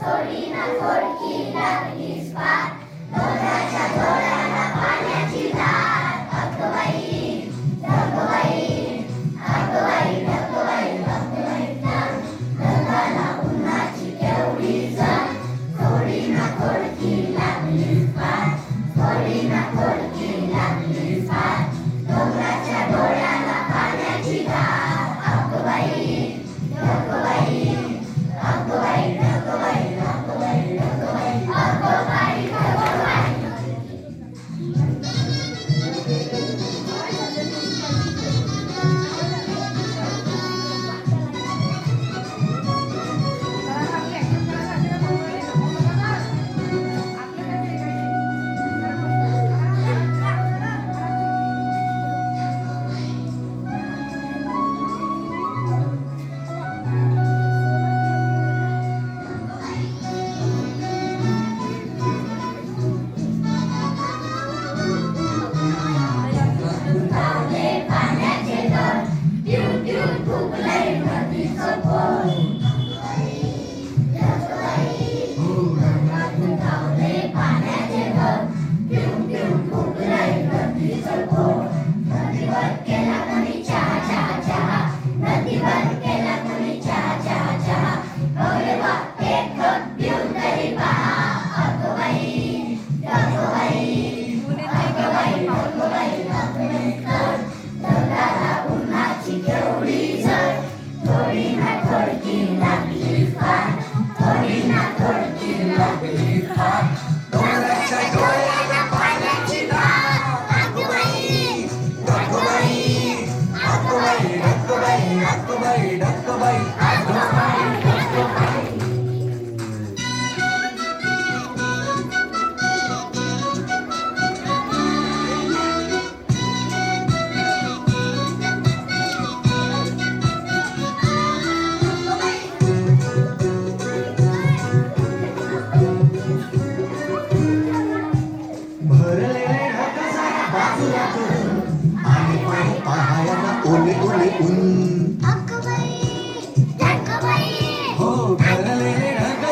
Thirty and forty, that is five. Marina Porcina, ओले ओले उन हो ठरले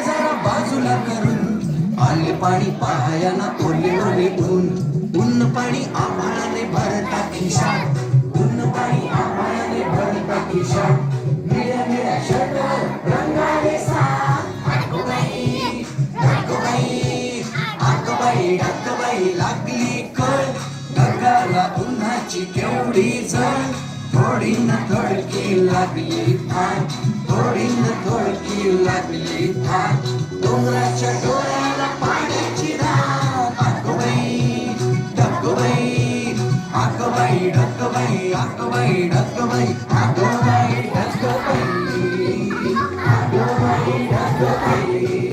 जरा बाजूला करून आले पाणी पाहायला ओले ओले उन उन पाणी आम्हाळाने भरता खिशा उन पाणी आम्हाळाने भरता खिशा निळ्या निळ्या जण थोडी न थोडकी लागली फार थोडी न थोडकी लागली फार डोंगराच्या डोळ्याला पाण्याची ढकबाई ढकबाई आकबाई ढकबाई आगोबाई ढकबाई आगोबाई ढकबाई